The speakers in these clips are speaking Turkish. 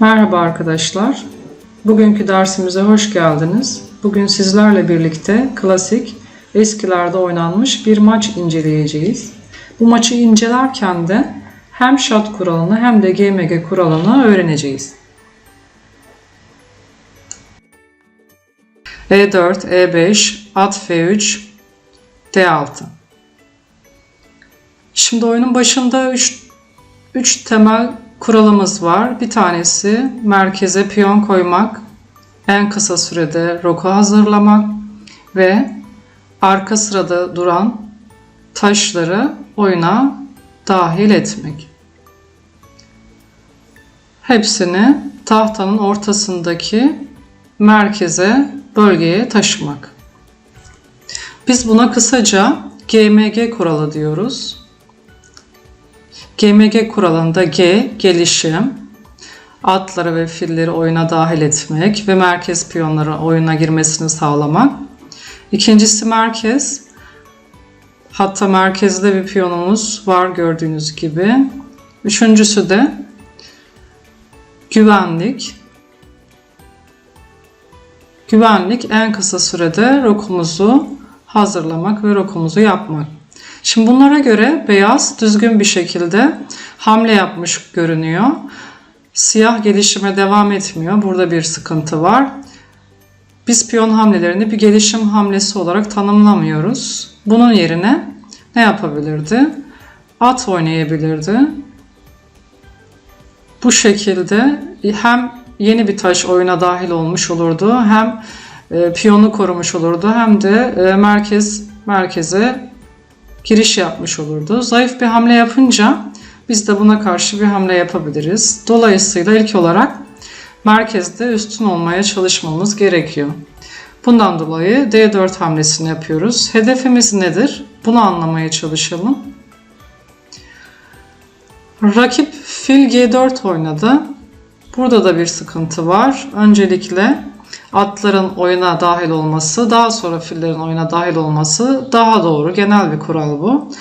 Merhaba arkadaşlar. Bugünkü dersimize hoş geldiniz. Bugün sizlerle birlikte klasik, eskilerde oynanmış bir maç inceleyeceğiz. Bu maçı incelerken de hem şat kuralını hem de GMG kuralını öğreneceğiz. E4, E5, at F3, D6. Şimdi oyunun başında 3 3 temel kuralımız var. Bir tanesi merkeze piyon koymak, en kısa sürede roku hazırlamak ve arka sırada duran taşları oyuna dahil etmek. Hepsini tahtanın ortasındaki merkeze, bölgeye taşımak. Biz buna kısaca GMG kuralı diyoruz. GMG kuralında G gelişim, atları ve filleri oyuna dahil etmek ve merkez piyonları oyuna girmesini sağlamak. İkincisi merkez. Hatta merkezde bir piyonumuz var gördüğünüz gibi. Üçüncüsü de güvenlik. Güvenlik en kısa sürede rokumuzu hazırlamak ve rokumuzu yapmak. Şimdi bunlara göre beyaz düzgün bir şekilde hamle yapmış görünüyor. Siyah gelişime devam etmiyor. Burada bir sıkıntı var. Biz piyon hamlelerini bir gelişim hamlesi olarak tanımlamıyoruz. Bunun yerine ne yapabilirdi? At oynayabilirdi. Bu şekilde hem yeni bir taş oyuna dahil olmuş olurdu, hem e, piyonu korumuş olurdu, hem de e, merkez merkeze giriş yapmış olurdu. Zayıf bir hamle yapınca biz de buna karşı bir hamle yapabiliriz. Dolayısıyla ilk olarak merkezde üstün olmaya çalışmamız gerekiyor. Bundan dolayı D4 hamlesini yapıyoruz. Hedefimiz nedir? Bunu anlamaya çalışalım. Rakip fil G4 oynadı. Burada da bir sıkıntı var. Öncelikle atların oyuna dahil olması, daha sonra fillerin oyuna dahil olması daha doğru. Genel bir kural bu.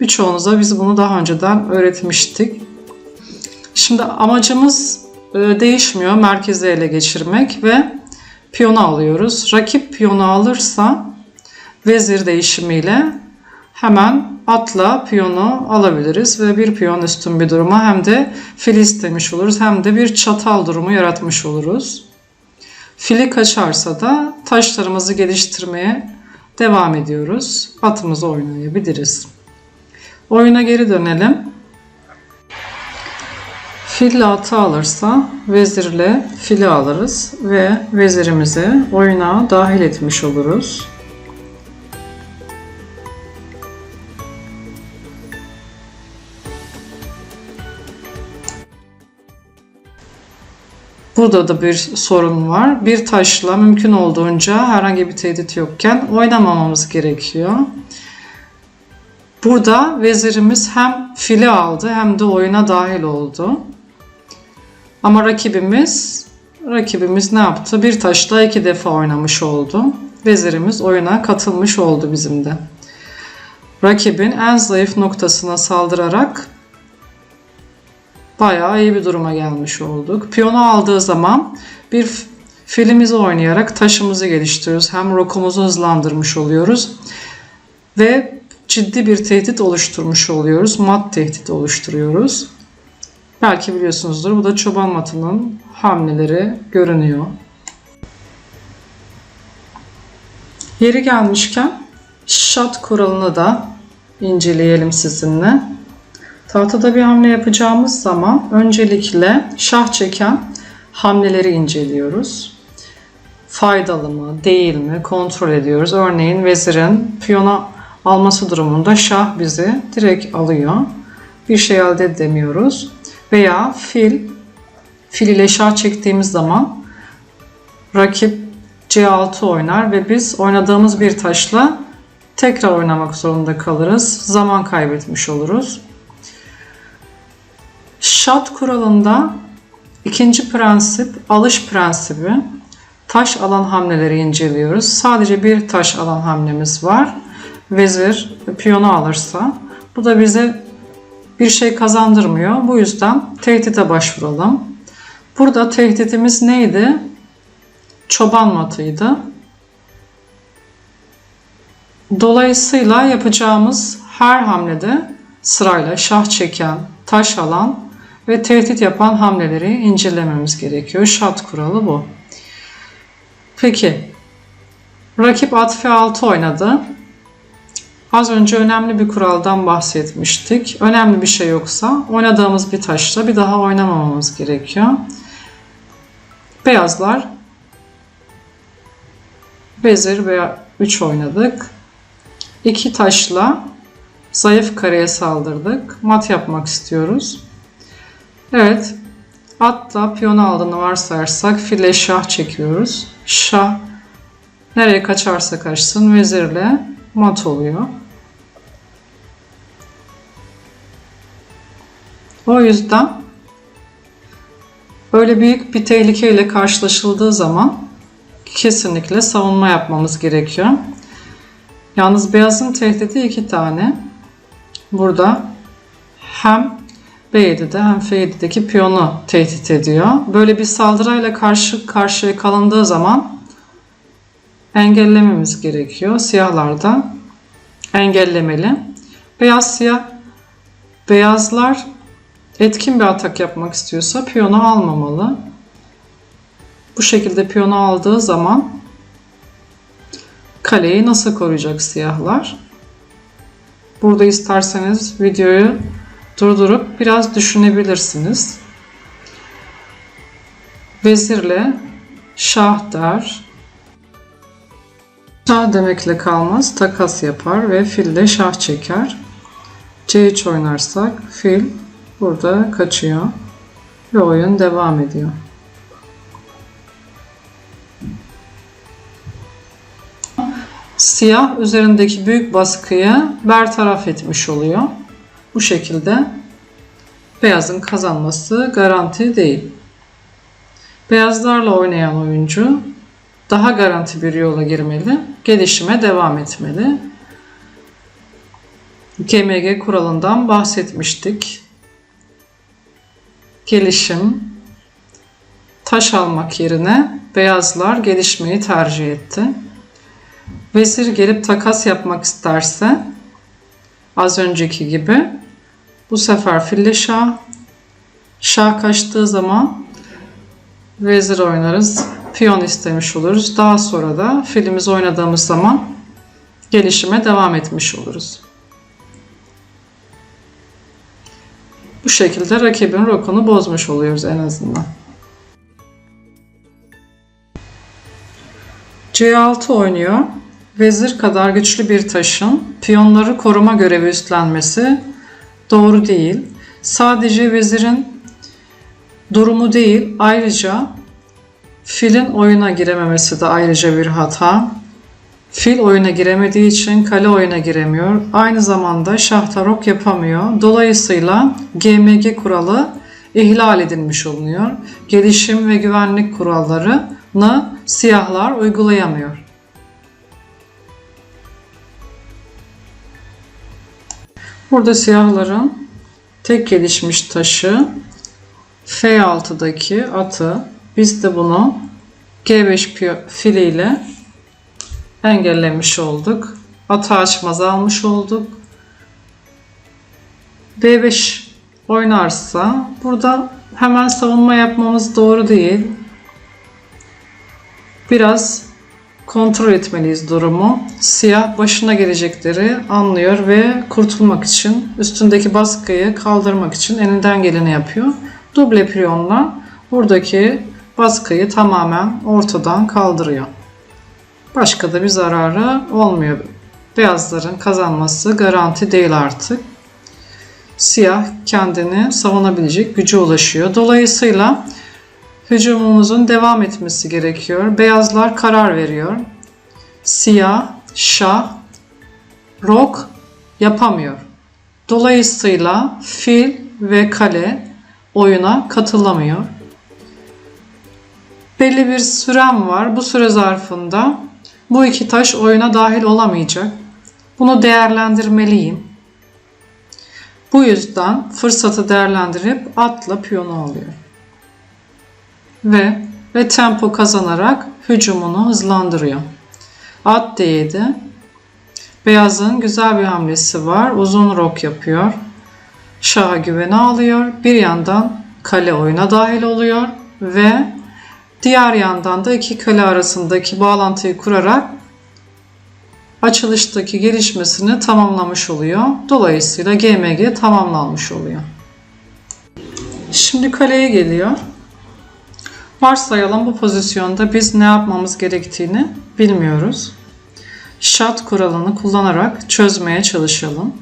Birçoğunuza biz bunu daha önceden öğretmiştik. Şimdi amacımız e, değişmiyor. Merkezi ele geçirmek ve piyonu alıyoruz. Rakip piyonu alırsa vezir değişimiyle hemen atla piyonu alabiliriz ve bir piyon üstün bir duruma hem de fil istemiş oluruz hem de bir çatal durumu yaratmış oluruz. Fili kaçarsa da taşlarımızı geliştirmeye devam ediyoruz. Atımızı oynayabiliriz. Oyuna geri dönelim. Fille atı alırsa vezirle fili alırız ve vezirimizi oyuna dahil etmiş oluruz. Burada da bir sorun var. Bir taşla mümkün olduğunca herhangi bir tehdit yokken oynamamamız gerekiyor. Burada vezirimiz hem fili aldı hem de oyuna dahil oldu. Ama rakibimiz rakibimiz ne yaptı? Bir taşla iki defa oynamış oldu. Vezirimiz oyuna katılmış oldu bizim de. Rakibin en zayıf noktasına saldırarak bayağı iyi bir duruma gelmiş olduk. Piyonu aldığı zaman bir filimizi oynayarak taşımızı geliştiriyoruz. Hem rokumuzu hızlandırmış oluyoruz. Ve ciddi bir tehdit oluşturmuş oluyoruz. Mat tehdit oluşturuyoruz. Belki biliyorsunuzdur. Bu da çoban matının hamleleri görünüyor. Yeri gelmişken şat kuralını da inceleyelim sizinle. Tahtada bir hamle yapacağımız zaman öncelikle şah çeken hamleleri inceliyoruz. Faydalı mı, değil mi kontrol ediyoruz. Örneğin vezirin piyona alması durumunda şah bizi direkt alıyor. Bir şey elde edemiyoruz. Veya fil, fil ile şah çektiğimiz zaman rakip C6 oynar ve biz oynadığımız bir taşla tekrar oynamak zorunda kalırız. Zaman kaybetmiş oluruz. Şat kuralında ikinci prensip alış prensibi. Taş alan hamleleri inceliyoruz. Sadece bir taş alan hamlemiz var. Vezir piyonu alırsa bu da bize bir şey kazandırmıyor. Bu yüzden tehdide başvuralım. Burada tehditimiz neydi? Çoban matıydı. Dolayısıyla yapacağımız her hamlede sırayla şah çeken, taş alan ve tehdit yapan hamleleri incelememiz gerekiyor. Şart kuralı bu. Peki, rakip at F6 oynadı. Az önce önemli bir kuraldan bahsetmiştik. Önemli bir şey yoksa oynadığımız bir taşla bir daha oynamamamız gerekiyor. Beyazlar vezir veya 3 oynadık. İki taşla zayıf kareye saldırdık. Mat yapmak istiyoruz. Evet. Atla piyonu aldığını varsayarsak file şah çekiyoruz. Şah nereye kaçarsa kaçsın vezirle mat oluyor. O yüzden böyle büyük bir tehlikeyle karşılaşıldığı zaman kesinlikle savunma yapmamız gerekiyor. Yalnız beyazın tehdidi iki tane. Burada hem B7'de hem F7'deki piyonu tehdit ediyor. Böyle bir saldırıyla karşı karşıya kalındığı zaman engellememiz gerekiyor. Siyahlar da engellemeli. Beyaz siyah beyazlar etkin bir atak yapmak istiyorsa piyonu almamalı. Bu şekilde piyonu aldığı zaman kaleyi nasıl koruyacak siyahlar? Burada isterseniz videoyu durdurup biraz düşünebilirsiniz. Vezirle şah der. Şah demekle kalmaz. Takas yapar ve fille şah çeker. C3 oynarsak fil burada kaçıyor ve oyun devam ediyor. Siyah üzerindeki büyük baskıyı bertaraf etmiş oluyor. Bu şekilde beyazın kazanması garanti değil. Beyazlarla oynayan oyuncu daha garanti bir yola girmeli, gelişime devam etmeli. GMG kuralından bahsetmiştik. Gelişim, taş almak yerine beyazlar gelişmeyi tercih etti. Vezir gelip takas yapmak isterse az önceki gibi bu sefer fille şah şah kaçtığı zaman vezir oynarız. Piyon istemiş oluruz. Daha sonra da filimiz oynadığımız zaman gelişime devam etmiş oluruz. Bu şekilde rakibin rokunu bozmuş oluyoruz en azından. C6 oynuyor. Vezir kadar güçlü bir taşın piyonları koruma görevi üstlenmesi doğru değil. Sadece vezirin durumu değil, ayrıca filin oyuna girememesi de ayrıca bir hata. Fil oyuna giremediği için kale oyuna giremiyor. Aynı zamanda şah tarok yapamıyor. Dolayısıyla GMG kuralı ihlal edilmiş olunuyor. Gelişim ve güvenlik kurallarını siyahlar uygulayamıyor. Burada siyahların tek gelişmiş taşı F6'daki atı. Biz de bunu G5 filiyle engellemiş olduk. Atı açmaz almış olduk. B5 oynarsa burada hemen savunma yapmamız doğru değil. Biraz kontrol etmeliyiz durumu. Siyah başına gelecekleri anlıyor ve kurtulmak için üstündeki baskıyı kaldırmak için elinden geleni yapıyor. Duble piyonla buradaki baskıyı tamamen ortadan kaldırıyor. Başka da bir zararı olmuyor. Beyazların kazanması garanti değil artık. Siyah kendini savunabilecek gücü ulaşıyor. Dolayısıyla hücumumuzun devam etmesi gerekiyor. Beyazlar karar veriyor. Siyah, şah, rok yapamıyor. Dolayısıyla fil ve kale oyuna katılamıyor. Belli bir sürem var. Bu süre zarfında bu iki taş oyuna dahil olamayacak. Bunu değerlendirmeliyim. Bu yüzden fırsatı değerlendirip atla piyonu alıyor. Ve ve tempo kazanarak hücumunu hızlandırıyor. At D7. Beyazın güzel bir hamlesi var. Uzun rok yapıyor. Şah'a güvene alıyor. Bir yandan kale oyuna dahil oluyor ve diğer yandan da iki kale arasındaki bağlantıyı kurarak açılıştaki gelişmesini tamamlamış oluyor. Dolayısıyla GMG tamamlanmış oluyor. Şimdi kaleye geliyor. Varsayalım bu pozisyonda biz ne yapmamız gerektiğini bilmiyoruz. Şart kuralını kullanarak çözmeye çalışalım.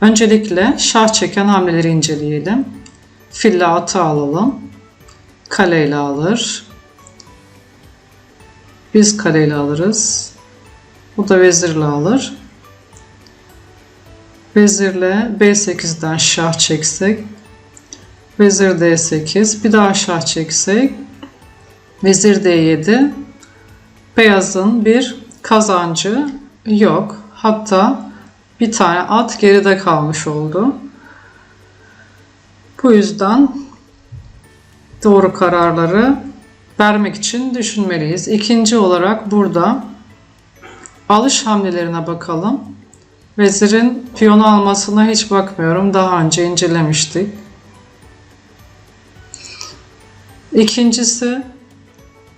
Öncelikle şah çeken hamleleri inceleyelim. Fille atı alalım. Kaleyle alır. Biz kaleyle alırız. Bu da vezirle alır. Vezirle B8'den şah çeksek. Vezir D8. Bir daha şah çeksek. Vezir D7. Beyazın bir kazancı yok. Hatta bir tane at geride kalmış oldu. Bu yüzden doğru kararları vermek için düşünmeliyiz. İkinci olarak burada alış hamlelerine bakalım. Vezirin piyonu almasına hiç bakmıyorum. Daha önce incelemiştik. İkincisi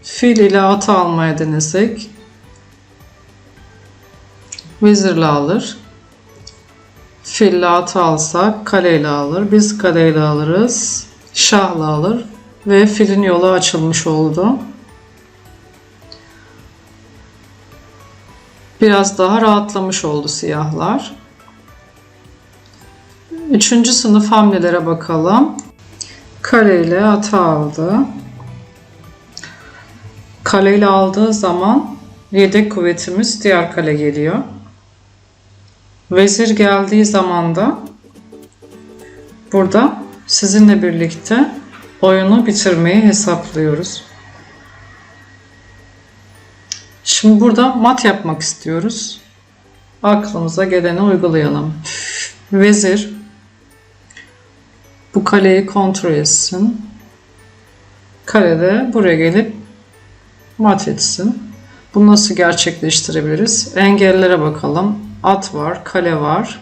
fil ile atı almaya denesek. Vezirle alır. Fille atı alsak kaleyle alır. Biz kaleyle alırız. Şahla alır. Ve filin yolu açılmış oldu. Biraz daha rahatlamış oldu siyahlar. Üçüncü sınıf hamlelere bakalım. Kaleyle atı aldı. Kaleyle aldığı zaman yedek kuvvetimiz diğer kale geliyor. Vezir geldiği zaman da burada sizinle birlikte oyunu bitirmeyi hesaplıyoruz. Şimdi burada mat yapmak istiyoruz. Aklımıza geleni uygulayalım. Vezir bu kaleyi kontrol etsin. Kale de buraya gelip mat etsin. Bunu nasıl gerçekleştirebiliriz? Engellere bakalım. At var, kale var.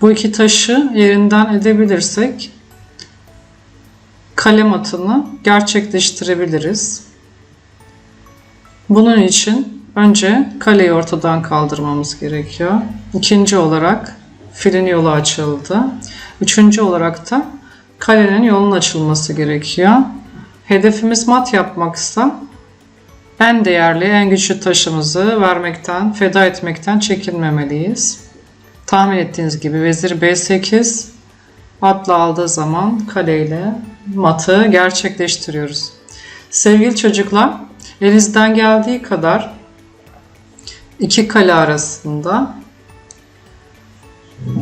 Bu iki taşı yerinden edebilirsek kalem atını gerçekleştirebiliriz. Bunun için önce kaleyi ortadan kaldırmamız gerekiyor. İkinci olarak filin yolu açıldı. Üçüncü olarak da kalenin yolun açılması gerekiyor. Hedefimiz mat yapmaksa en değerli, en güçlü taşımızı vermekten, feda etmekten çekinmemeliyiz. Tahmin ettiğiniz gibi vezir B8 atla aldığı zaman kaleyle matı gerçekleştiriyoruz. Sevgili çocuklar, elinizden geldiği kadar iki kale arasında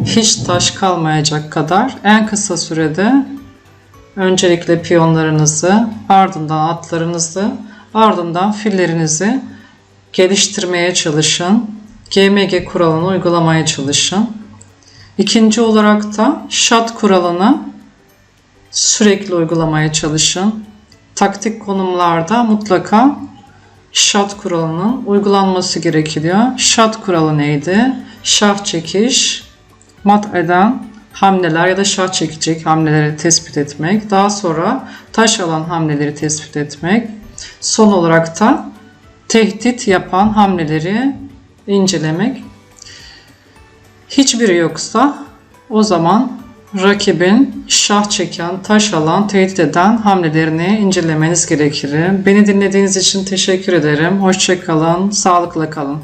hiç taş kalmayacak kadar en kısa sürede öncelikle piyonlarınızı, ardından atlarınızı, ardından fillerinizi geliştirmeye çalışın. GMG kuralını uygulamaya çalışın. İkinci olarak da şat kuralını sürekli uygulamaya çalışın. Taktik konumlarda mutlaka şat kuralının uygulanması gerekiyor. Şat kuralı neydi? Şah çekiş, mat eden hamleler ya da şah çekecek hamleleri tespit etmek. Daha sonra taş alan hamleleri tespit etmek. Son olarak da tehdit yapan hamleleri incelemek. Hiçbiri yoksa o zaman rakibin şah çeken, taş alan, tehdit eden hamlelerini incelemeniz gerekir. Beni dinlediğiniz için teşekkür ederim. Hoşçakalın, sağlıkla kalın.